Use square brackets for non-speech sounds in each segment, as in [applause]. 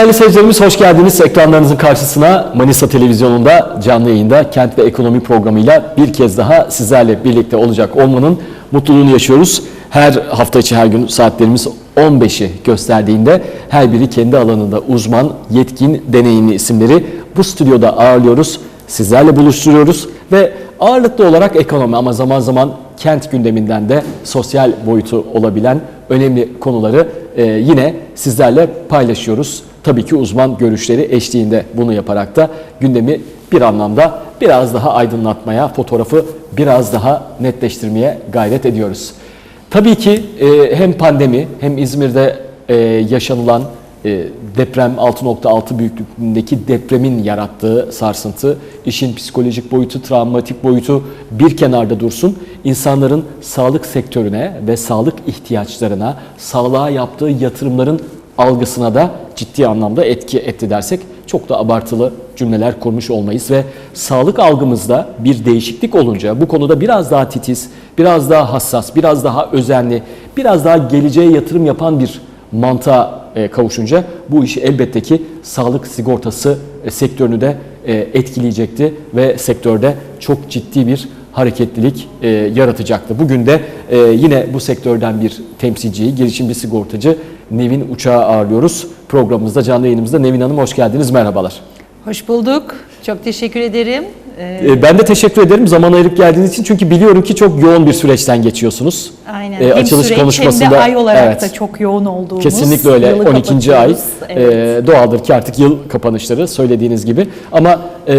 Değerli seyircilerimiz hoş geldiniz. Ekranlarınızın karşısına Manisa Televizyonu'nda canlı yayında Kent ve Ekonomi programıyla bir kez daha sizlerle birlikte olacak olmanın mutluluğunu yaşıyoruz. Her hafta içi her gün saatlerimiz 15'i gösterdiğinde her biri kendi alanında uzman, yetkin, deneyimli isimleri bu stüdyoda ağırlıyoruz. Sizlerle buluşturuyoruz ve ağırlıklı olarak ekonomi ama zaman zaman kent gündeminden de sosyal boyutu olabilen önemli konuları e, yine sizlerle paylaşıyoruz. Tabii ki uzman görüşleri eşliğinde bunu yaparak da gündemi bir anlamda biraz daha aydınlatmaya, fotoğrafı biraz daha netleştirmeye gayret ediyoruz. Tabii ki e, hem pandemi hem İzmir'de e, yaşanılan e, deprem 6.6 büyüklüğündeki depremin yarattığı sarsıntı, işin psikolojik boyutu, travmatik boyutu bir kenarda dursun. İnsanların sağlık sektörüne ve sağlık ihtiyaçlarına, sağlığa yaptığı yatırımların algısına da ciddi anlamda etki etti dersek çok da abartılı cümleler kurmuş olmayız ve sağlık algımızda bir değişiklik olunca bu konuda biraz daha titiz, biraz daha hassas, biraz daha özenli, biraz daha geleceğe yatırım yapan bir mantığa e, kavuşunca bu işi elbette ki sağlık sigortası e, sektörünü de e, etkileyecekti ve sektörde çok ciddi bir hareketlilik yaratacaktı. Bugün de yine bu sektörden bir temsilciyi, girişimci sigortacı Nevin Uçağı ağırlıyoruz. Programımızda, canlı yayınımızda. Nevin Hanım hoş geldiniz, merhabalar. Hoş bulduk. Çok teşekkür ederim. Ee, E, ben de teşekkür ederim zaman ayırıp geldiğiniz için çünkü biliyorum ki çok yoğun bir süreçten geçiyorsunuz. aynen. E, hem açılış süreç konuşmasında hem de ay olarak evet. da çok yoğun olduğumuz. Kesinlikle öyle. yılı 12. ay kapatıyoruz. Evet. e, doğaldır ki artık yıl kapanışları söylediğiniz gibi. Ama e,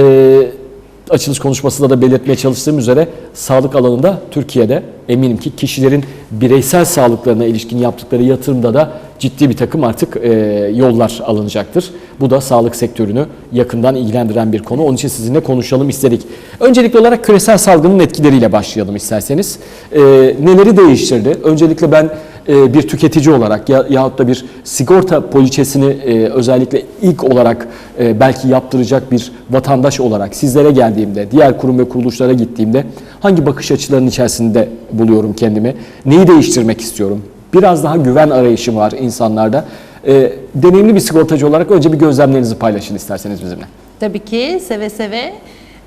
açılış konuşmasında da belirtmeye çalıştığım üzere sağlık alanında Türkiye'de eminim ki kişilerin bireysel sağlıklarına ilişkin yaptıkları yatırımda da ciddi bir takım artık e, yollar alınacaktır. Bu da sağlık sektörünü yakından ilgilendiren bir konu. Onun için sizinle konuşalım istedik. Öncelikli olarak küresel salgının etkileriyle başlayalım isterseniz. E, neleri değiştirdi? Öncelikle ben e, bir tüketici olarak ya, yahut da bir sigorta poliçesini e, özellikle ilk olarak e, belki yaptıracak bir vatandaş olarak sizlere geldiğimde, diğer kurum ve kuruluşlara gittiğimde hangi bakış açılarının içerisinde buluyorum kendimi? Neyi değiştirmek istiyorum? Biraz daha güven arayışı var insanlarda. E, deneyimli bir sigortacı olarak önce bir gözlemlerinizi paylaşın isterseniz bizimle. Tabii ki seve seve.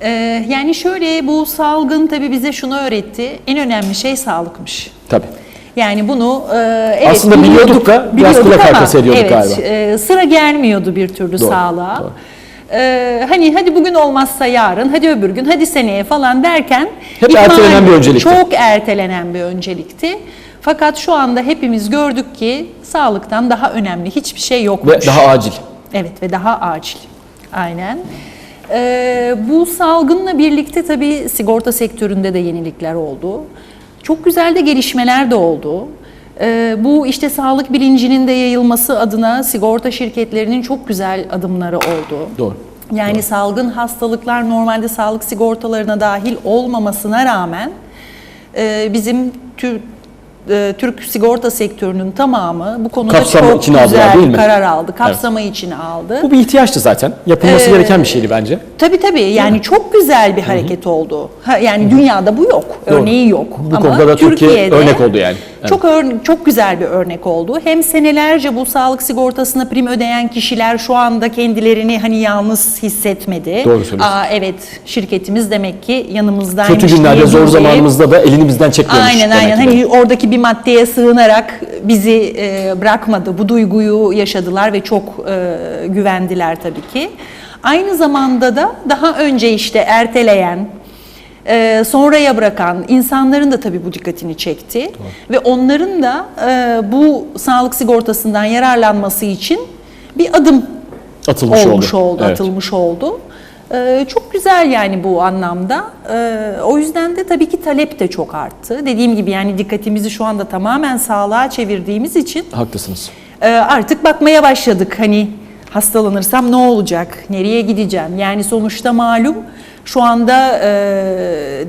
Ee, yani şöyle bu salgın tabii bize şunu öğretti. En önemli şey sağlıkmış. Tabii. Yani bunu e, evet, Aslında biliyorduk da biraz biliyorduk kulak arkası ediyorduk evet, galiba. e, sıra gelmiyordu bir türlü Doğru, sağlığa. doğru. E, hani hadi bugün olmazsa yarın, hadi öbür gün, hadi seneye falan derken Hep ihmal ertelenen bir öncelikti. Çok ertelenen bir öncelikti. Fakat şu anda hepimiz gördük ki sağlıktan daha önemli hiçbir şey yokmuş. Ve daha acil. Evet ve daha acil. Aynen. Ee, bu salgınla birlikte tabii sigorta sektöründe de yenilikler oldu. Çok güzel de gelişmeler de oldu. Ee, bu işte sağlık bilincinin de yayılması adına sigorta şirketlerinin çok güzel adımları oldu. Doğru. Yani salgın hastalıklar normalde sağlık sigortalarına dahil olmamasına rağmen e, bizim Türk e, Türk sigorta sektörünün tamamı bu konuda Kapsamı çok içine aldılar, güzel değil mi? karar aldı. Kapsamı içine aldı. Bu bir ihtiyaçtı zaten. Yapılması Ee, gereken bir şeydi bence. Tabii tabii yani çok güzel bir hareket oldu. Ha, yani dünyada bu yok. Doğru. Örneği yok. Bu konuda da Türkiye örnek oldu yani. Evet. Çok ör- çok güzel bir örnek oldu. Hem senelerce bu sağlık sigortasına prim ödeyen kişiler şu anda kendilerini hani yalnız hissetmedi. Doğru söylüyorsun. Aa, evet şirketimiz demek ki yanımızdaymış. Kötü günlerde, zor zamanımızda da elimizden çekmiyormuş. Aynen demek aynen. ki. Hani oradaki bir maddeye sığınarak bizi e, bırakmadı. Bu duyguyu yaşadılar ve çok e, güvendiler tabii ki. Aynı zamanda da daha önce işte erteleyen, e, sonraya bırakan insanların da tabii bu dikkatini çekti. Ve onların da e, bu sağlık sigortasından yararlanması için bir adım Atılmış olmuş oldu. oldu, Evet. atılmış oldu. Ee, çok güzel yani bu anlamda. Ee, o yüzden de tabii ki talep de çok arttı. Dediğim gibi yani dikkatimizi şu anda tamamen sağlığa çevirdiğimiz için Haklısınız. e, artık bakmaya başladık. Hani hastalanırsam ne olacak, nereye gideceğim? Yani sonuçta malum şu anda e,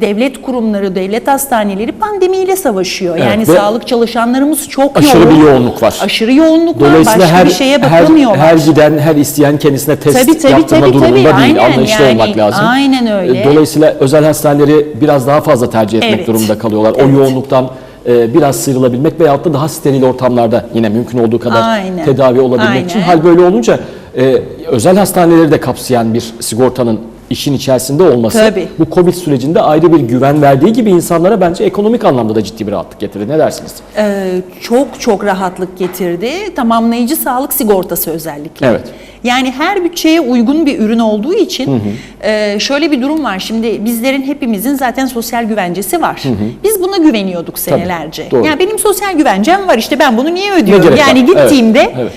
devlet kurumları, devlet hastaneleri pandemiyle savaşıyor. Evet, yani sağlık çalışanlarımız çok Aşırı yoğun. bir yoğunluk var. Aşırı yoğunluk var. Başka her, bir şeye her, bakamıyorlar. her giden, her isteyen kendisine test Tabii, tabii, yaptırma tabii, durumunda tabii. değil. Aynen, Anlayışlı yani, olmak lazım. aynen öyle. E, Dolayısıyla özel hastaneleri biraz daha fazla tercih etmek Evet. durumunda kalıyorlar. O Evet. yoğunluktan e, biraz sıyrılabilmek veyahut da daha steril ortamlarda yine mümkün olduğu kadar Aynen. tedavi olabilmek için. Aynen. Hal böyle olunca e, özel hastaneleri de kapsayan bir sigortanın işin içerisinde olması Tabii. bu Covid sürecinde ayrı bir güven verdiği gibi insanlara bence ekonomik anlamda da ciddi bir rahatlık getirir. Ne dersiniz? Ee, çok çok rahatlık getirdi. Tamamlayıcı sağlık sigortası özellikle. Evet. Yani her bütçeye uygun bir ürün olduğu için e, şöyle bir durum var. Şimdi bizlerin hepimizin zaten sosyal güvencesi var. Biz buna güveniyorduk senelerce. doğru. Yani benim sosyal güvencem var işte ben bunu niye ödüyorum? Yani var? Evet, gittiğimde evet.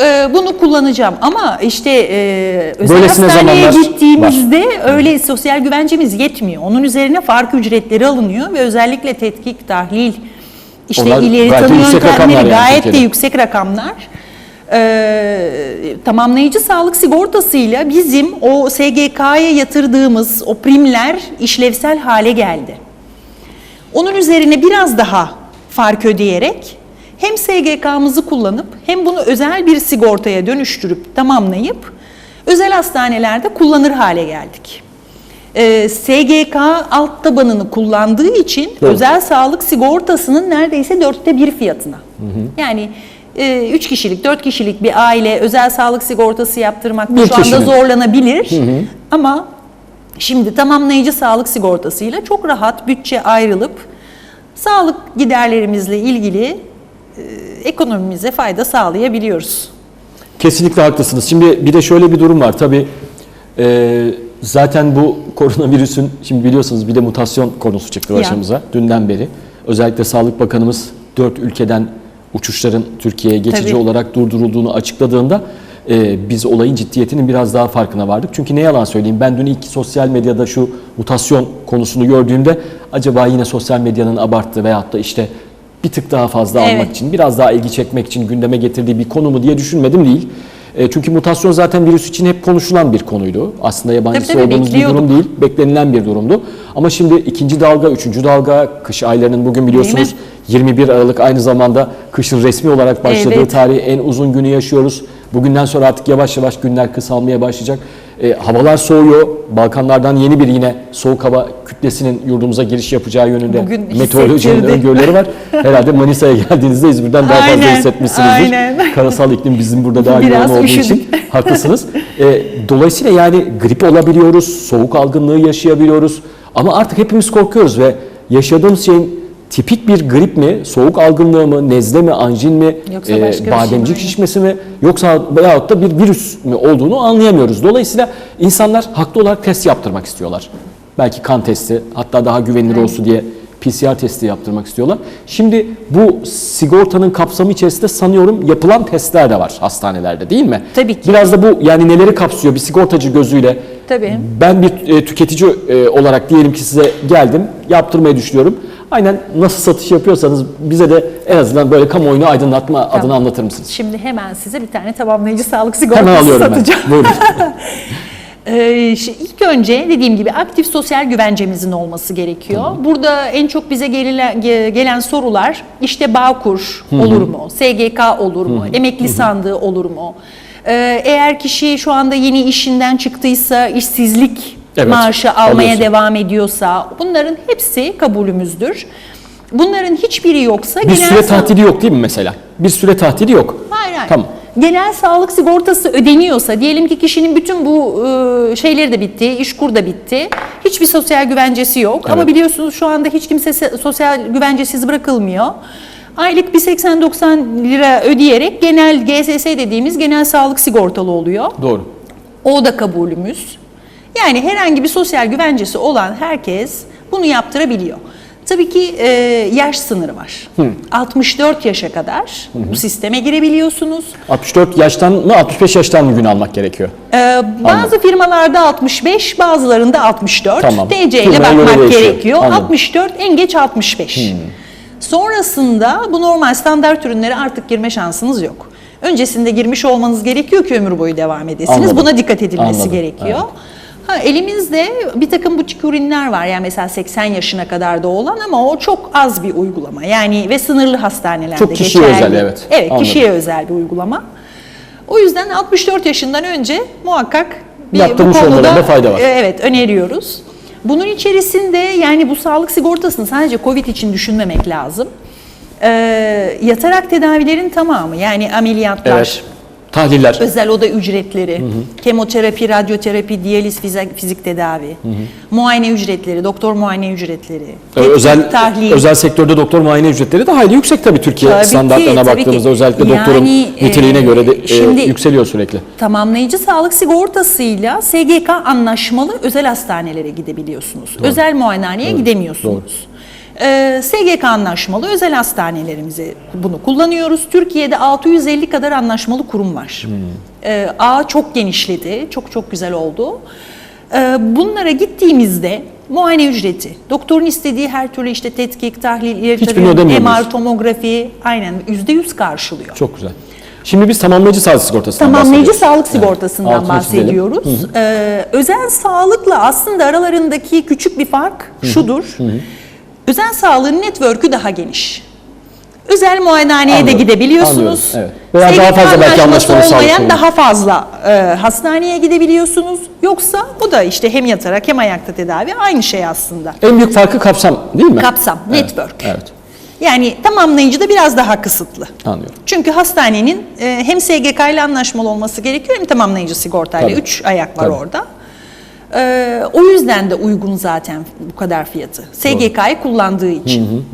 E, bunu kullanacağım. Ama işte e, özel Böylesine hastaneye gittiğimizde öyle sosyal güvencemiz yetmiyor. Onun üzerine fark ücretleri alınıyor ve özellikle tetkik, tahlil, işte Onlar ileri de tanı yöntemleri yani gayet de Türkiye'de. yüksek rakamlar. Ee, tamamlayıcı sağlık sigortasıyla bizim o SGK'ya yatırdığımız o primler işlevsel hale geldi. Onun üzerine biraz daha fark ödeyerek hem SGK'mızı kullanıp hem bunu özel bir sigortaya dönüştürüp tamamlayıp özel hastanelerde kullanır hale geldik. Ee, SGK alt tabanını kullandığı için Doğru. özel sağlık sigortasının neredeyse dörtte bir fiyatına. Yani e, üç kişilik, dört kişilik bir aile özel sağlık sigortası yaptırmakta Bir şu anda kişinin. zorlanabilir. Ama şimdi tamamlayıcı sağlık sigortasıyla çok rahat bütçe ayrılıp sağlık giderlerimizle ilgili e, ekonomimize fayda sağlayabiliyoruz. Kesinlikle haklısınız. Şimdi bir de şöyle bir durum var. Tabii e, zaten bu [laughs] koronavirüsün şimdi biliyorsunuz bir de mutasyon konusu çıktı başımıza dünden beri. Özellikle Sağlık Bakanımız dört ülkeden uçuşların Türkiye'ye geçici Tabii. olarak durdurulduğunu açıkladığında e, biz olayın ciddiyetinin biraz daha farkına vardık. Çünkü ne yalan söyleyeyim ben dün ilk sosyal medyada şu mutasyon konusunu gördüğümde acaba yine sosyal medyanın abarttığı veyahut da işte bir tık daha fazla Evet. almak için, biraz daha ilgi çekmek için gündeme getirdiği bir konu mu diye düşünmedim değil. E, çünkü mutasyon zaten virüs için hep konuşulan bir konuydu. Aslında yabancısı Tabii, tabii, olduğumuz bir durum değil, beklenilen bir durumdu. Ama şimdi ikinci dalga, üçüncü dalga, kış aylarının bugün biliyorsunuz 21 Aralık aynı zamanda kışın resmi olarak başladığı Evet. tarihi en uzun günü yaşıyoruz. Bugünden sonra artık yavaş yavaş günler kısalmaya başlayacak. E, havalar soğuyor. Balkanlardan yeni bir yine soğuk hava kütlesinin yurdumuza giriş yapacağı yönünde Bugün meteorolojinin öngörüleri var. Herhalde Manisa'ya [laughs] geldiğinizde İzmir'den daha fazla Aynen, hissetmişsinizdir. aynen. Karasal iklim bizim burada daha yoğun olduğu için üşüdük. [laughs] haklısınız. E, dolayısıyla yani grip olabiliyoruz, soğuk algınlığı yaşayabiliyoruz. Ama artık hepimiz korkuyoruz ve yaşadığımız şeyin tipik bir grip mi, soğuk algınlığı mı, nezle mi, anjin mi, Yoksa bir şey mi? bademcik Aynen. şişmesi mi yoksa veyahut da bir virüs mü olduğunu anlayamıyoruz. Dolayısıyla insanlar haklı olarak test yaptırmak istiyorlar. Belki kan testi hatta daha güvenilir olsun diye PCR testi yaptırmak istiyorlar. Şimdi bu sigortanın kapsamı içerisinde sanıyorum yapılan testler de var hastanelerde değil mi? Tabii ki. Biraz da bu yani neleri kapsıyor bir sigortacı gözüyle. Tabii. Ben bir e, tüketici e, olarak diyelim ki size geldim, yaptırmayı düşünüyorum. Aynen nasıl satış yapıyorsanız bize de en azından böyle kamuoyunu aydınlatma adına anlatır mısınız? Şimdi hemen size bir tane tamamlayıcı sağlık sigortası satacağım. ben. Buyurun. [laughs] Ee, ilk önce dediğim gibi aktif sosyal güvencemizin olması gerekiyor. Burada en çok bize gelen sorular işte Bağkur olur mu? SGK olur mu? Emekli sandığı olur mu? Ee, eğer kişi şu anda yeni işinden çıktıysa işsizlik Evet, maaşı almaya alıyorsun. devam ediyorsa bunların hepsi kabulümüzdür. Bunların hiçbiri yoksa Bir genel süre tatili yok değil mi mesela? Bir süre tatili yok. Hayır hayır. Tamam. Genel sağlık sigortası ödeniyorsa, diyelim ki kişinin bütün bu e, şeyleri de bitti, işkur da bitti. Hiçbir sosyal güvencesi yok. Ama Evet. biliyorsunuz şu anda hiç kimse se- sosyal güvencesiz bırakılmıyor. Aylık bir 80-90 lira ödeyerek genel GSS dediğimiz genel sağlık sigortalı oluyor. Doğru. O da kabulümüz. Yani herhangi bir sosyal güvencesi olan herkes bunu yaptırabiliyor. Tabii ki e, yaş sınırı var. 64 yaşa kadar bu sisteme girebiliyorsunuz. 64 yaştan mı 65 yaştan mı gün almak gerekiyor? Ee, bazı firmalarda 65, bazılarında 64. Tamam. TC ile Firmaya bakmak gerekiyor. Anladım. 64, en geç 65. Sonrasında bu normal standart ürünlere artık girme şansınız yok. Öncesinde girmiş olmanız gerekiyor ki ömür boyu devam edesiniz. Anladım. Buna dikkat edilmesi Anladım, gerekiyor. Ha, elimizde bir takım butik ürünler var yani mesela 80 yaşına kadar da olan ama o çok az bir uygulama yani ve sınırlı hastanelerde Çok kişiye geçerli. özel, evet. Evet Anladım. kişiye özel bir uygulama. O yüzden 64 yaşından önce muhakkak bir Yaptırmış bu konuda olmalarında fayda var. e, evet öneriyoruz. Bunun içerisinde yani bu sağlık sigortasını sadece Covid için düşünmemek lazım. Ee, yatarak tedavilerin tamamı yani ameliyatlar, Evet. Tahliller. özel oda ücretleri, kemoterapi, radyoterapi, diyaliz, fizik, fizik tedavi, muayene ücretleri, doktor muayene ücretleri, Ee, özel tahlil. özel sektörde doktor muayene ücretleri de hayli yüksek tabii Türkiye Tabii ki, standartlarına tabii baktığımızda ki. özellikle doktorun Yani, e, niteliğine göre de e, şimdi- yükseliyor sürekli. Tamamlayıcı sağlık sigortasıyla SGK anlaşmalı özel hastanelere gidebiliyorsunuz. Özel muayenehaneye gidemiyorsunuz. Ee, SGK anlaşmalı özel hastanelerimize bunu kullanıyoruz. Türkiye'de 650 kadar anlaşmalı kurum var. Ee, ağ çok genişledi, çok çok güzel oldu. Ee, bunlara gittiğimizde muayene ücreti, doktorun istediği her türlü işte tetkik, tahlil, ileri? MR, tomografi aynen %100 karşılıyor. Çok güzel. Şimdi biz tamamlayıcı sağlık sigortasından Tamamlayıcı sağlık sigortasından altını bahsediyoruz. Ee, özel sağlıkla aslında aralarındaki küçük bir fark şudur. Özel sağlığın network'ü daha geniş. Özel muayenehaneye de gidebiliyorsunuz. anlıyorum, evet. Veya daha fazla belki anlaşması anlaşmalı olmayan daha fazla e, hastaneye gidebiliyorsunuz. Yoksa o da işte hem yatarak hem ayakta tedavi aynı şey aslında. En büyük farkı kapsam değil mi? Kapsam, Evet, network. Evet, Yani tamamlayıcı da biraz daha kısıtlı. anlıyorum. Çünkü hastanenin e, hem SGK ile anlaşmalı olması gerekiyor hem tamamlayıcı sigortayla. Tabii. Üç ayak var Tabii. orada. E, o yüzden de uygun zaten bu kadar fiyatı. SGK'yı kullandığı için.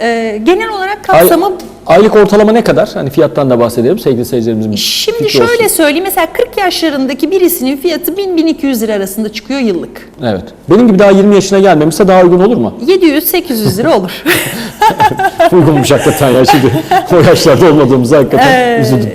E, genel olarak Ay- kapsamı aylık ortalama ne kadar? Hani fiyattan da bahsedelim sevgili seyircilerimizin. Şimdi şöyle olsun. söyleyeyim mesela 40 yaşlarındaki birisinin fiyatı 1000-1200 lira arasında çıkıyor yıllık. Evet. Benim gibi daha 20 yaşına gelmemişse daha uygun olur mu? 700-800 lira olur. [laughs] Uygunmuş hakikaten ya şimdi. o yaşlarda olmadığımızda hakikaten üzüldüm.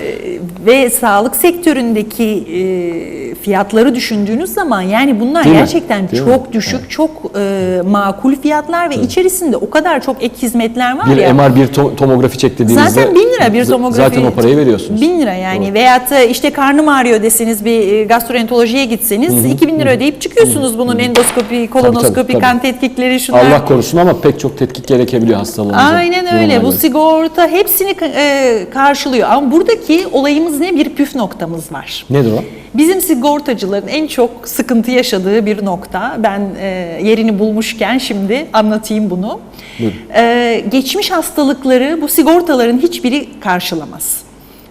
Ve sağlık sektöründeki e, fiyatları düşündüğünüz zaman yani bunlar Değil mi? gerçekten Değil mi? çok düşük, çok e, makul fiyatlar ve içerisinde o kadar çok ek hizmetler var Bir ya. MR bir to- tomografi çek dediğinizde Zaten 1000 lira bir z- tomografi. Zaten o parayı veriyorsunuz. 1000 lira yani veyahut da işte karnım ağrıyor deseniz bir e, gastroenterolojiye gitseniz 2000 lira ödeyip çıkıyorsunuz bunun endoskopi, kolonoskopi, tabii. kan tetkikleri şunlar. Allah korusun ama pek çok tetkik gerekebiliyor hastalığınıza. Aynen öyle. Bu sigorta hepsini e, karşılıyor. Ama buradaki olayımız ne? Bir püf noktamız var. Nedir o? Bizim sigortacıların en çok sıkıntı yaşadığı bir nokta. Ben e, yerini bulmuşken şimdi anlatayım bunu. Buyurun. E, geçmiş hastalıkları bu sigortaların hiçbiri karşılamaz.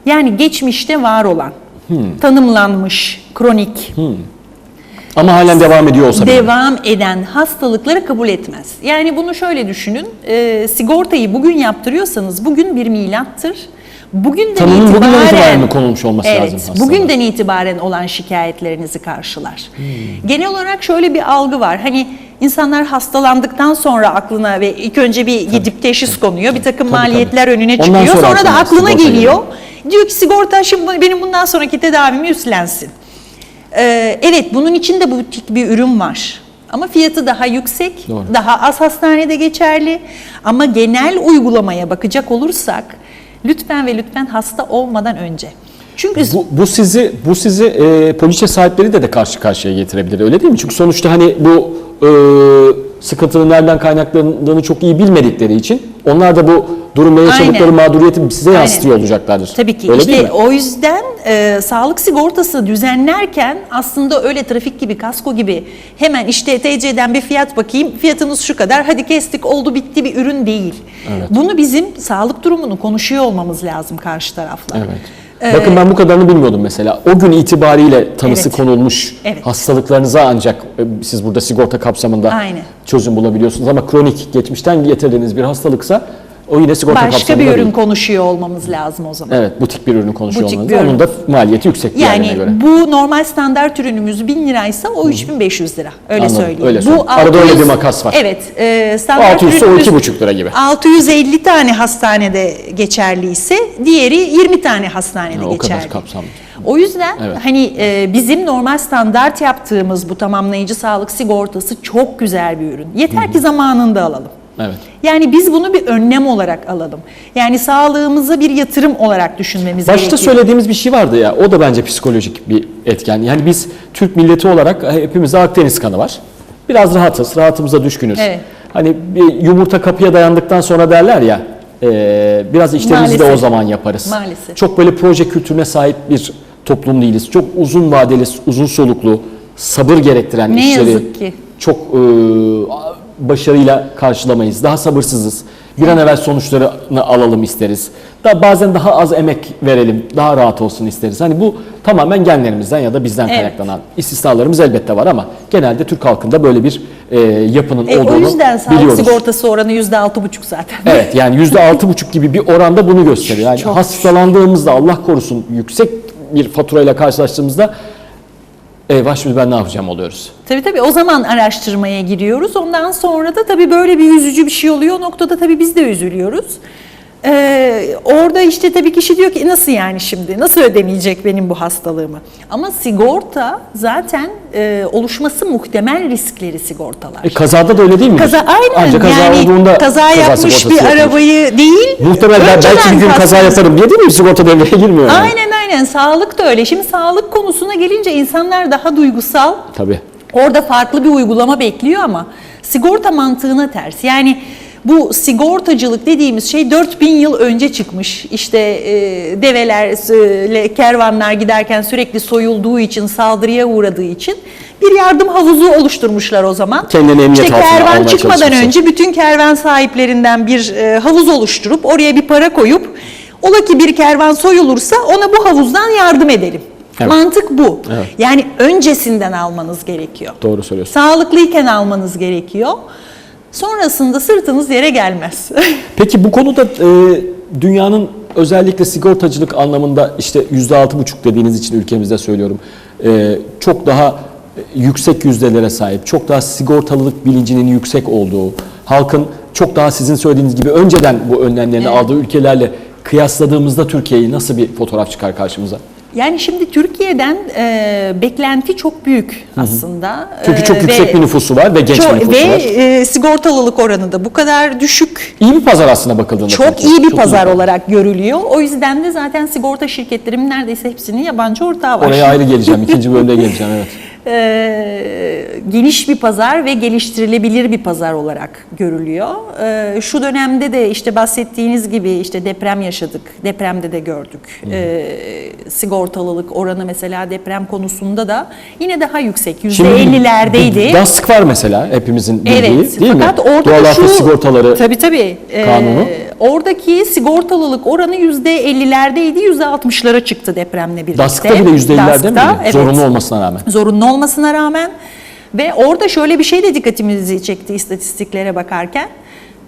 Yani geçmişte var olan, tanımlanmış, kronik, Ama halen devam ediyor olsa bile. devam eden hastalıkları kabul etmez. Yani bunu şöyle düşünün, e, sigortayı bugün yaptırıyorsanız bugün bir milattır. Bugünden bugünden itibaren, itibaren mi konulmuş olması evet, lazım hastalığa? bugünden itibaren olan şikayetlerinizi karşılar. Hmm. Genel olarak şöyle bir algı var. Hani insanlar hastalandıktan sonra aklına ve ilk önce bir gidip teşhis konuyor. Bir takım Tabii, maliyetler tabii. önüne Ondan çıkıyor. sonra Sonra, da aklına geliyor. geliyor. Diyor ki sigorta şimdi benim bundan sonraki tedavimi üstlensin. Ee, evet bunun içinde butik bir ürün var. Ama fiyatı daha yüksek, Doğru. daha az hastanede geçerli. Ama genel uygulamaya bakacak olursak lütfen ve lütfen hasta olmadan önce. Çünkü Bu, bu sizi bu sizi e, poliçe sahipleri de de karşı karşıya getirebilir öyle değil mi? Çünkü sonuçta hani bu e, sıkıntının nereden kaynaklandığını çok iyi bilmedikleri için onlar da bu durumda yaşadıkları Aynen. mağduriyeti size Aynen. yansıtıyor olacaklardır. Tabii ki. Öyle işte o yüzden e, sağlık sigortası düzenlerken aslında öyle trafik gibi, kasko gibi hemen işte TC'den bir fiyat bakayım, fiyatınız şu kadar, hadi kestik oldu bitti bir ürün değil. Bunu bizim sağlık durumunu konuşuyor olmamız lazım karşı tarafla. Evet. Bakın ben bu kadarını bilmiyordum mesela. O gün itibariyle tanısı Evet. konulmuş Evet. hastalıklarınıza ancak e, siz burada sigorta kapsamında Aynen. çözüm bulabiliyorsunuz. Ama kronik, geçmişten getirdiğiniz bir hastalıksa o yine sigorta Başka kapsamında bir ürün değil. konuşuyor olmamız lazım o zaman. Evet, butik bir ürünü konuşuyor Butik olmanız. bir ürün. Onun da maliyeti yüksek Yani göre. bu normal standart ürünümüz 1000 liraysa o 3500 lira. Öyle Anladım, söyleyeyim. öyle bu söyleyeyim. Arada öyle bir makas var. Evet. E, standart 600 ise o ürünümüz 2,5 lira gibi. 650 tane hastanede geçerliyse diğeri 20 tane hastanede Ha, o kadar geçerli. kapsamlı. O yüzden Evet. hani e, bizim normal standart yaptığımız bu tamamlayıcı sağlık sigortası çok güzel bir ürün. Yeter ki zamanında alalım. Evet. Yani biz bunu bir önlem olarak alalım. Yani sağlığımıza bir yatırım olarak düşünmemiz Başta gerekiyor. söylediğimiz bir şey vardı ya, o da bence psikolojik bir etken. Yani biz Türk milleti olarak e, hepimizde Akdeniz kanı var. Biraz rahatız, rahatımıza düşkünüz. Evet. Hani bir yumurta kapıya dayandıktan sonra derler ya, e, biraz işlerimizi de o zaman yaparız. Maalesef. Çok böyle proje kültürüne sahip bir toplum değiliz. Çok uzun vadeli, uzun soluklu, sabır gerektiren Ne işleri yazık ki. çok e, başarıyla karşılamayız. Daha sabırsızız. Bir an evvel sonuçlarını alalım isteriz. Da bazen daha az emek verelim, daha rahat olsun isteriz. Hani bu tamamen genlerimizden ya da bizden Evet. kaynaklanan istisnalarımız elbette var ama genelde Türk halkında böyle bir e, yapının E, olduğunu o yüzden sağlık biliyoruz. sigortası oranı yüzde altı buçuk zaten. Evet yani yüzde altı buçuk gibi bir oranda bunu gösteriyor. Yani hastalandığımızda Allah korusun yüksek bir faturayla karşılaştığımızda eyvah şimdi ben ne yapacağım oluyoruz. Tabii tabii o zaman araştırmaya giriyoruz. Ondan sonra da tabii böyle bir üzücü bir şey oluyor. O noktada tabii biz de üzülüyoruz. Ee, orada işte tabii kişi diyor ki nasıl yani şimdi nasıl ödemeyecek benim bu hastalığımı? Ama sigorta zaten e, oluşması muhtemel riskleri sigortalar. E, kazada da öyle değil mi? Kaza aynen Ancak kaza yani olduğunda kaza yapmış bir yapılır. arabayı değil. Muhtemelen ben belki bir gün kaza yaparım diye değil mi sigorta devreye girmiyor yani. Aynen aynen sağlık da öyle. Şimdi sağlık konusuna gelince insanlar daha duygusal. Tabii. Orada farklı bir uygulama bekliyor ama sigorta mantığına ters. Yani bu sigortacılık dediğimiz şey 4000 yıl önce çıkmış. İşte e, develer, e, kervanlar giderken sürekli soyulduğu için, saldırıya uğradığı için bir yardım havuzu oluşturmuşlar o zaman. Kendini emniyet işte kervan çıkmadan çalışmışlar. önce bütün kervan sahiplerinden bir e, havuz oluşturup oraya bir para koyup ola ki bir kervan soyulursa ona bu havuzdan yardım edelim. Evet. Mantık bu. Evet. Yani öncesinden almanız gerekiyor. Doğru söylüyorsun. Sağlıklıyken almanız gerekiyor. Sonrasında sırtınız yere gelmez. [laughs] Peki bu konuda e, dünyanın özellikle sigortacılık anlamında işte yüzde altı buçuk dediğiniz için ülkemizde söylüyorum. e, çok daha yüksek yüzdelere sahip, çok daha sigortalılık bilincinin yüksek olduğu, halkın çok daha sizin söylediğiniz gibi önceden bu önlemlerini aldığı ülkelerle kıyasladığımızda Türkiye'yi nasıl bir fotoğraf çıkar karşımıza? yani şimdi Türkiye'den e, beklenti çok büyük aslında. Çünkü E, çok yüksek ve bir nüfusu var ve genç çok- bir nüfusu Ve var. e, sigortalılık oranı da bu kadar düşük. İyi bir pazar aslında bakıldığında. Çok Türkiye. iyi bir Çok pazar iyi. olarak görülüyor. O yüzden de zaten sigorta şirketlerimin neredeyse hepsinin yabancı ortağı var. Oraya ayrı geleceğim. ikinci bölümde geleceğim evet. [laughs] Ee, geniş bir pazar ve geliştirilebilir bir pazar olarak görülüyor. Ee, şu dönemde de işte bahsettiğiniz gibi işte deprem yaşadık. Depremde de gördük. Ee, sigortalılık oranı mesela deprem konusunda da yine daha yüksek. %50'lerdeydi. DASK var mesela hepimizin bildiği Evet. değil fakat mi? orada Doğal şu sigortaları tabii tabii. Ee, kanunu. Oradaki sigortalılık oranı %50'lerdeydi, %60'lara çıktı depremle birlikte. DASK'ta bile %50'lerde mi? Evet Zorunlu olmasına rağmen. zorunlu olmasına rağmen ve orada şöyle bir şey de dikkatimizi çekti istatistiklere bakarken.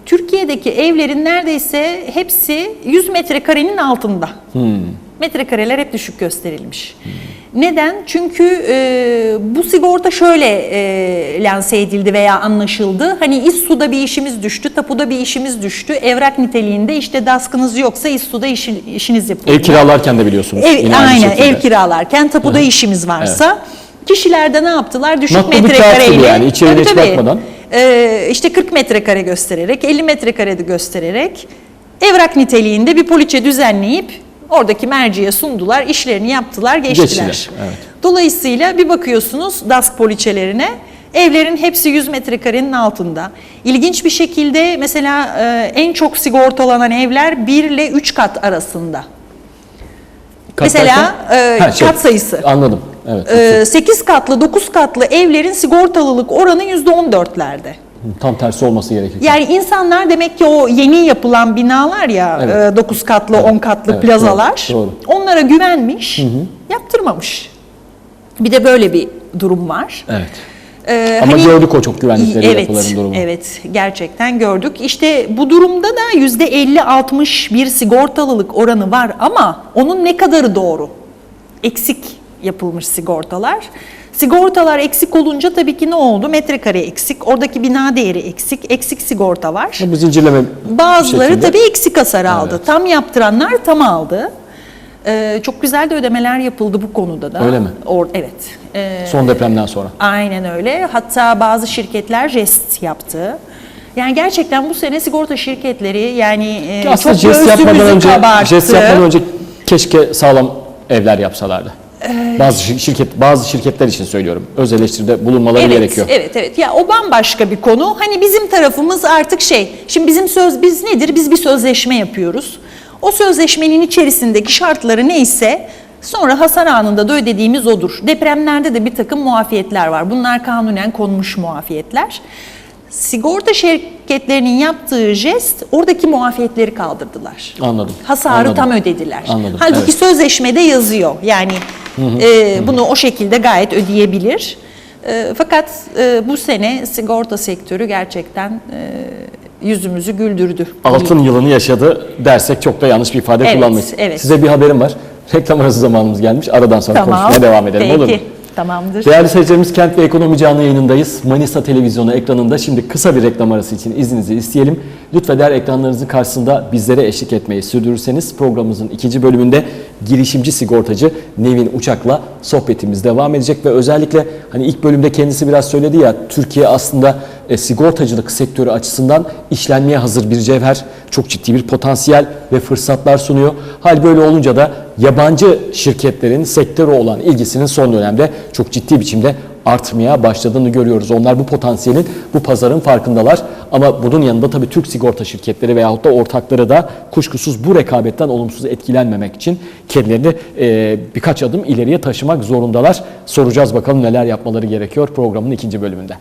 Türkiye'deki evlerin neredeyse hepsi 100 metrekarenin altında. Metrekareler hep düşük gösterilmiş. Neden? Çünkü e, bu sigorta şöyle e, lanse edildi veya anlaşıldı. Hani İSSU'da bir işimiz düştü, tapuda bir işimiz düştü. Evrak niteliğinde işte DASK'ınız yoksa İSSU'da işi, işiniz yapılıyor. Ev kiralarken de biliyorsunuz. Ev, aynen ev kiralarken tapuda işimiz varsa kişiler de ne yaptılar? Düşük kağıt metrekareyle. yani, Tabii, hiç bakmadan. Ee, işte 40 metrekare göstererek, 50 metrekare de göstererek evrak niteliğinde bir poliçe düzenleyip oradaki merciye sundular, işlerini yaptılar, geçtiler. Geçtiler, evet. Dolayısıyla bir bakıyorsunuz DASK poliçelerine Evlerin hepsi 100 metrekarenin altında. İlginç bir şekilde mesela e, en çok sigortalanan evler 1 ile 3 kat arasında. Kat Mesela, e, Ha, şey, kat sayısı. Anladım. Evet. Ee, 8 katlı, 9 katlı evlerin sigortalılık oranı %14'lerde. Tam tersi olması gerekir. Yani insanlar demek ki o yeni yapılan binalar ya Evet. 9 katlı, 10 katlı evet, plazalar doğru, doğru. onlara güvenmiş, yaptırmamış. Bir de böyle bir durum var. Evet. Ee, Ama hani- gördük o çok güvendikleri evet, yapıların durumunu. Evet, gerçekten gördük. İşte bu durumda da yüzde 50-60 bir sigortalılık oranı var ama onun ne kadarı doğru? Eksik yapılmış sigortalar. Sigortalar eksik olunca tabii ki ne oldu? Metrekare eksik, oradaki bina değeri eksik, eksik sigorta var. Bu zincirleme Bazıları şekilde. tabii eksik hasar aldı. Tam yaptıranlar tam aldı. Ee, çok güzel de ödemeler yapıldı bu konuda da. Öyle mi? Or- evet. Ee, Son depremden sonra. Aynen öyle. Hatta bazı şirketler jest yaptı. Yani gerçekten bu sene sigorta şirketleri yani e, çok jest yapmadan önce, kabarttı. jest yapmadan önce keşke sağlam evler yapsalardı. Ee, Bazı şir- şirket bazı şirketler için söylüyorum. Öz eleştiride bulunmaları Evet, gerekiyor. evet, evet. Ya o bambaşka bir konu. Hani bizim tarafımız artık şey. Şimdi bizim söz biz nedir? Biz bir sözleşme yapıyoruz. O sözleşmenin içerisindeki şartları neyse sonra hasar anında da ödediğimiz odur. Depremlerde de bir takım muafiyetler var. Bunlar kanunen konmuş muafiyetler. Sigorta şir- şirketlerinin yaptığı jest oradaki muafiyetleri kaldırdılar. Anladım. Hasarı Anladım. tam ödediler. Anladım, Halbuki evet. sözleşmede yazıyor. Yani e, bunu o şekilde gayet ödeyebilir. E, fakat e, bu sene sigorta sektörü gerçekten e, yüzümüzü güldürdü. Altın yılını yaşadı dersek çok da yanlış bir ifade Evet, kullanmayız. evet. Size bir haberim var. Reklam arası zamanımız gelmiş. Aradan sonra Tamam. konuşmaya devam edelim Peki. olur mu? Tamamdır. Değerli seyircilerimiz Kent ve Ekonomi canlı yayınındayız. Manisa Televizyonu ekranında şimdi kısa bir reklam arası için izninizi isteyelim. Lütfeder ekranlarınızın karşısında bizlere eşlik etmeyi sürdürürseniz programımızın ikinci bölümünde girişimci sigortacı Nevin Uçak'la sohbetimiz devam edecek ve özellikle hani ilk bölümde kendisi biraz söyledi ya Türkiye aslında e, sigortacılık sektörü açısından işlenmeye hazır bir cevher. Çok ciddi bir potansiyel ve fırsatlar sunuyor. Hal böyle olunca da yabancı şirketlerin sektöre olan ilgisinin son dönemde çok ciddi biçimde artmaya başladığını görüyoruz. Onlar bu potansiyelin, bu pazarın farkındalar. Ama bunun yanında tabii Türk sigorta şirketleri veyahut da ortakları da kuşkusuz bu rekabetten olumsuz etkilenmemek için kendilerini e, birkaç adım ileriye taşımak zorundalar. Soracağız bakalım neler yapmaları gerekiyor programın ikinci bölümünde.